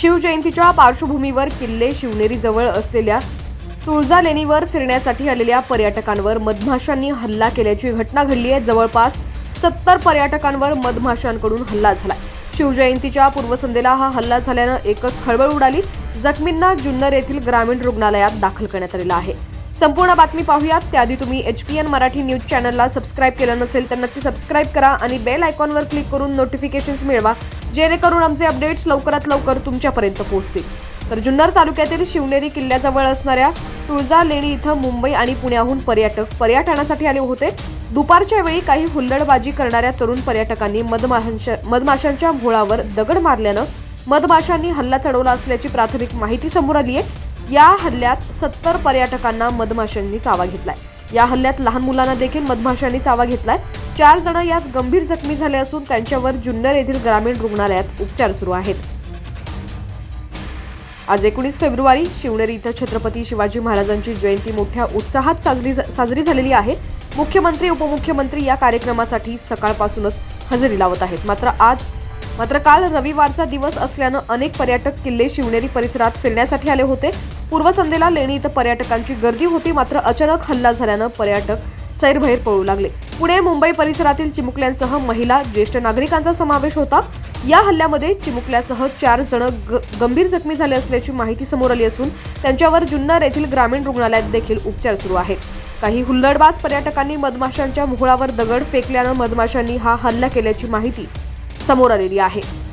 शिवजयंतीच्या पार्श्वभूमीवर किल्ले शिवनेरीजवळ असलेल्या तुळजा लेणीवर फिरण्यासाठी आलेल्या पर्यटकांवर मधमाशांनी हल्ला केल्याची घटना घडली आहे. जवळपास सत्तर पर्यटकांवर मधमाशांकडून हल्ला झाला शिवजयंतीच्या पूर्वसंध्येला हा हल्ला झाल्यानं एकच खळबळ उडाली. जखमींना जुन्नर येथील ग्रामीण रुग्णालयात दाखल करण्यात आलेला आहे. संपूर्ण बातमी पाहूयात. त्याआधी तुम्ही H P N Marathi news चॅनलला सबस्क्राईब केलं नसेल तर नक्की सबस्क्राईब करा आणि बेल आयकॉनवर क्लिक करून नोटिफिकेशन्स मिळवा. जेणेकरून आमचे अपडेट्स लवकरात लवकर तुमच्यापर्यंत पोहोचतील. तर जुन्नर तालुक्यातील शिवनेरी किल्ल्याजवळ असणाऱ्या तुळजा लेणी इथं मुंबई आणि पुण्याहून पर्यटक पर्यटनासाठी आले होते. दुपारच्या वेळी काही हुल्लडबाजी करणाऱ्या तरुण पर्यटकांनी मधमाशांच्या मधमाशांच्या भोळावर दगड मारल्यानं मधमाशांनी हल्ला चढवला असल्याची प्राथमिक माहिती समोर आली आहे या हल्ल्यात सत्तर पर्यटकांना मधमाशांनी चावा घेतलाय. या हल्ल्यात लहान मुलांना देखील मधमाशांनी चावा घेतलाय. चार जण यात गंभीर जखमी झाले असून त्यांच्यावर जुन्नर येथील ग्रामीण रुग्णालयात उपचार सुरू आहेत. आज एकोणीस फेब्रुवारी शिवनेरी इथं छत्रपती शिवाजी महाराजांची जयंती मोठ्या उत्साहात साजरी साजरी झालेली आहे. मुख्यमंत्री उपमुख्यमंत्री या कार्यक्रमासाठी सकाळपासूनच हजेरी लावत आहेत. मात्र आज मात्र काल रविवारचा दिवस असल्यानं अनेक पर्यटक किल्ले शिवनेरी परिसरात फिरण्यासाठी आले होते. पूर्वसंध्येला लेणी इथं पर्यटकांची गर्दी होती मात्र अचानक हल्ला झाल्यानं पर्यटक सैरभैर पळू लागले. पुणे मुंबई परिसरातील चिमुकल्यांसह महिला ज्येष्ठ नागरिकांचा समावेश होता. या हल्ल्यामध्ये चिमुकल्यासह चार जण ग- गंभीर जखमी झाले असल्याची माहिती समोर आली असून त्यांच्यावर जुन्नर येथील ग्रामीण रुग्णालयात देखील उपचार सुरू आहेत. काही हुल्लडबाज पर्यटकांनी मधमाशांच्या मोहळावर दगड फेकल्यानं मधमाशांनी हा हल्ला केल्याची माहिती समोर आलेली आहे.